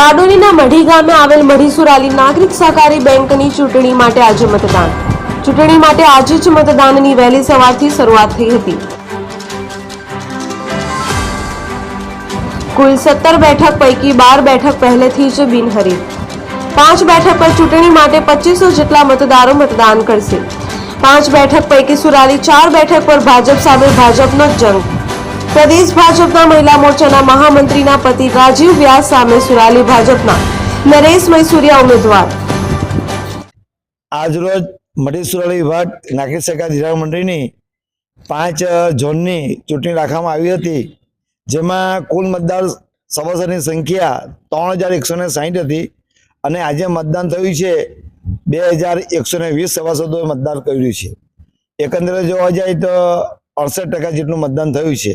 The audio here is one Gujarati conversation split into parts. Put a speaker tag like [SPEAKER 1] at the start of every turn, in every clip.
[SPEAKER 1] બારડોલીના મઢી ગામે આવેલ મઢી નાગરિક સહકારી બેંકની ચૂંટણી માટે આજે મતદાન. ચૂંટણી માટે આજે જ મતદાનની વહેલી સવારથી શરૂઆત થઈ હતી. કુલ સત્તર બેઠક પૈકી બાર બેઠક પહેલેથી જ બિનહરીફ પાંચ બેઠક પર ચૂંટણી માટે પચીસો જેટલા મતદારો મતદાન કરશે. પાંચ બેઠક પૈકી સુરાલી ચાર બેઠક પર ભાજપ સામે ભાજપનો જ જંગ. પ્રદેશ ભાજપના મહિલા મોરચાના મહામંત્રીના પતિ રાજીવ વ્યાસ સામે સુરાલી ભાજપના નરેશ મૈસુરિયા ઉમેદવાર.
[SPEAKER 2] આજરોજ મઢી સુરાળી વિભાગ નાગરિક સરકાર ધિરાણ મંડળીની પાંચ ઝોનની ચૂંટણી રાખવામાં આવી હતી, જેમાં કુલ મતદાર સભાસદની સંખ્યા ત્રણ હજાર એકસો ને સાહીઠ હતી અને આજે મતદાન થયું છે બે હજાર એકસો ને વીસ સભાસદોએ મતદાન કર્યું છે. એકંદરે જોવા જાય તો અડસઠ ટકા જેટલું મતદાન થયું છે.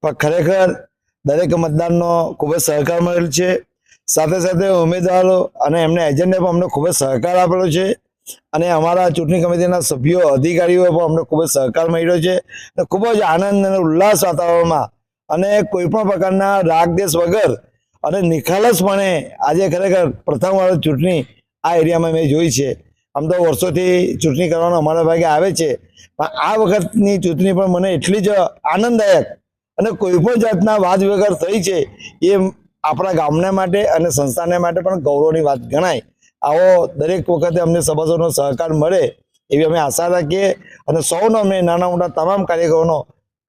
[SPEAKER 2] પણ ખરેખર દરેક મતદાનનો ખૂબ જ સહકાર મળેલ છે. સાથે સાથે ઉમેદવારો અને એમને એજન્ટે પણ અમને ખૂબ જ સહકાર આપેલો છે. અને અમારા ચૂંટણી કમિટીના સભ્યો અધિકારીઓએ પણ અમને ખૂબ જ સહકાર મળ્યો છે. અને ખૂબ જ આનંદ અને ઉલ્લાસ વાતાવરણમાં અને કોઈ પણ પ્રકારના રાગ દેશ વગર અને નિખાલસપણે આજે ખરેખર પ્રથમ વાર ચૂંટણી આ એરિયામાં મેં જોઈ છે. આમ તો વર્ષોથી ચૂંટણી કરવાનો અમારા ભાગે આવે છે. પણ આ વખતની ચૂંટણી પણ મને એટલી જ આનંદદાયક અને કોઈ પણ જાતના વાદ વગર થઈ છે એ આપણા ગામને માટે અને સંસ્થાને માટે પણ ગૌરવની વાત ગણાય. આવો દરેક વખતે અમને સભાસદોનો સહકાર મળે એવી અમે આશા રાખીએ અને સૌનો અમે નાના મોટા તમામ કાર્યક્રમોનો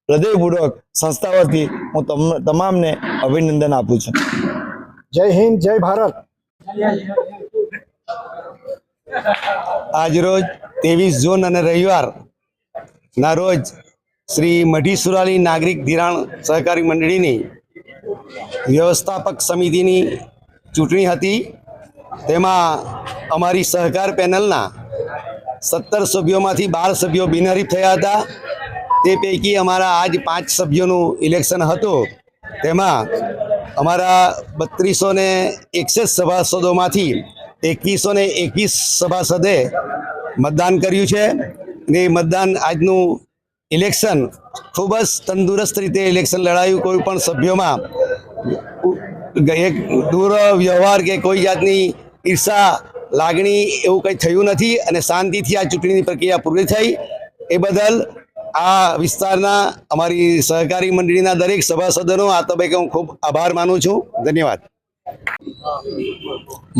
[SPEAKER 2] હૃદયપૂર્વક સંસ્થા વતી હું તમને તમામને અભિનંદન આપું છું.
[SPEAKER 3] જય હિન્દ જય ભારત.
[SPEAKER 4] આજરોજ ત્રેવીસ જૂન અને રવિવાર ના રોજ શ્રી મઢી સુરાલી નાગરિક ધિરાણ સહકારી મંડળીની વ્યવસ્થાપક સમિતિની ચૂંટણી હતી. તેમાં અમારી સહકાર પેનલના સત્તર સભ્યોમાંથી બાર સભ્યો બિનહરીફ થયા હતા. તે પૈકી અમારા આજ પાંચ સભ્યોનું ઇલેક્શન હતું. તેમાં અમારા બત્રીસો ને એકસઠ સભાસદોમાંથી એકવીસો ને એકવીસ સભાસદે મતદાન કર્યું છે. ને મતદાન આજનું ઇલેક્શન ખૂબ જ તંદુરસ્ત રીતે ઇલેક્શન લડાયું. કોઈ પણ સભ્યોમાં એક દૂર વ્યવહાર કે કોઈ જાતની ઈર્ષા, લાગણી એવું કંઈ થયું નથી અને શાંતિથી આ ચૂંટણીની પ્રક્રિયા પૂરી થઈ. એ બદલ આ વિસ્તારના અમારી સહકારી મંડળીના દરેક સભાસદોનો આ તબક્કે હું ખૂબ આભાર માનું છું. ધન્યવાદ.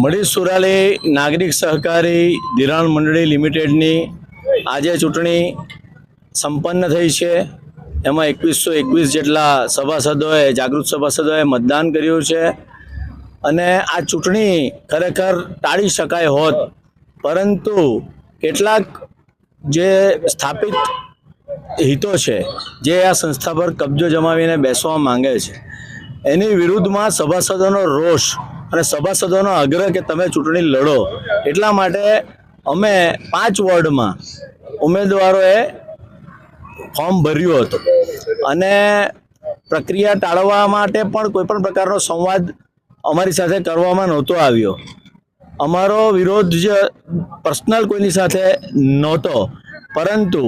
[SPEAKER 5] મળી સુરાલે નાગરિક સહકારી ધિરાણ મંડળી લિમિટેડની આજે ચૂંટણી સંપન્ન થઈ છે. એમાં એકવીસો એકવીસ જેટલા સભાસદોએ, જાગૃત સભાસદોએ મતદાન કર્યું છે. અને આ ચૂંટણી ખરેખર ટાળી શકાય હોત. પરંતુ કેટલાક જે સ્થાપિત હિતો છે, જે આ સંસ્થા પર કબજો જમાવીને બેસવા માંગે છે, એની વિરુદ્ધમાં સભાસદોનો રોષ અને સભાસદોનો આગ્રહ કે તમે ચૂંટણી લડો, એટલા માટે અમે પાંચ વોર્ડમાં ઉમેદવારોએ ફોર્મ ભર્યું હતું. અને પ્રક્રિયા ટાળવા માટે પણ કોઈપણ પ્રકારનો સંવાદ અમારી સાથે કરવામાં નહોતો આવ્યો. અમારો વિરોધ જે પર્સનલ કોઈની સાથે નહોતો. પરંતુ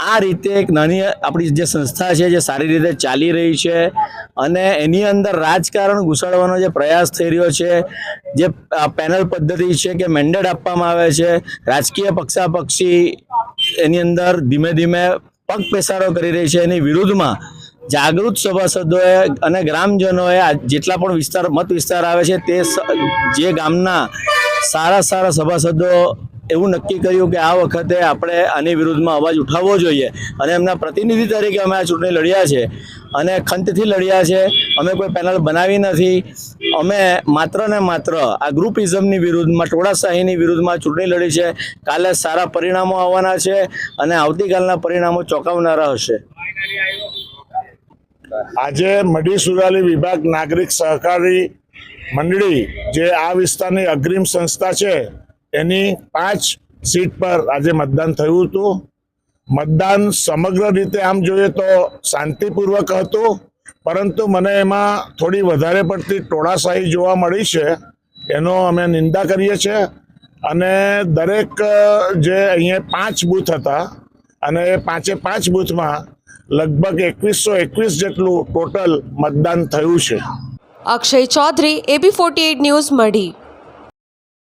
[SPEAKER 5] આ રીતે એક નાની આપણી જે સંસ્થા છે, જે સારી રીતે ચાલી રહી છે અને એની અંદર રાજકારણ ઘુસાડવાનો જે પ્રયાસ થઈ રહ્યો છે, જે પેનલ પદ્ધતિ છે કે મેન્ડેટ આપવામાં આવે છે, રાજકીય પક્ષાપક્ષી એની અંદર ધીમે ધીમે પગ પેસારો કરી રહી છે. એની વિરુદ્ધમાં જાગૃત સભાસદોએ અને ગ્રામજનોએ જેટલા પણ વિસ્તાર મત વિસ્તાર આવે છે તે જે ગામના સારા સારા સભાસદો એવું નક્કી કર્યું કે આ વખતે આપણે આની વિરુદ્ધમાં અવાજ ઉઠાવવો જોઈએ. અને એમના પ્રતિનિધિ તરીકે અમે આ ચૂંટણી લડ્યા છે. અને ખંતથી લડ્યા છે. અમે કોઈ પેનલ બનાવી નથી. અમે માત્ર ને માત્ર આ ગ્રુપિઝમની વિરુદ્ધમાં, ટોળાશાહીની વિરુદ્ધમાં ચૂંટણી લડી છે. કાલે સારા પરિણામો આવવાના છે અને આવતીકાલના પરિણામો ચોંકાવનારા હશે.
[SPEAKER 3] આજે મઢી સુરાલી વિભાગ નાગરિક સહકારી મંડળી, જે આ વિસ્તારની અગ્રીમ સંસ્થા છે એની પાંચ સીટ પર આજે મતદાન થયું હતું. મતદાન સમગ્ર રીતે આમ જોઈએ તો શાંતિપૂર્વક હતું, પરંતુ મને એમાં થોડી વધારે પડતી ટોળાશાહી જોવા મળી છે, એનો અમે નિંદા કરીએ છીએ. અને દરેક જે અહીંયા પાંચ બૂથ હતા, અને એ પાંચે પાંચ બૂથમાં લગભગ એકવીસો એકવીસ જેટલું ટોટલ મતદાન થયું છે.
[SPEAKER 1] Akshay Chaudhary, AB forty news Madhi.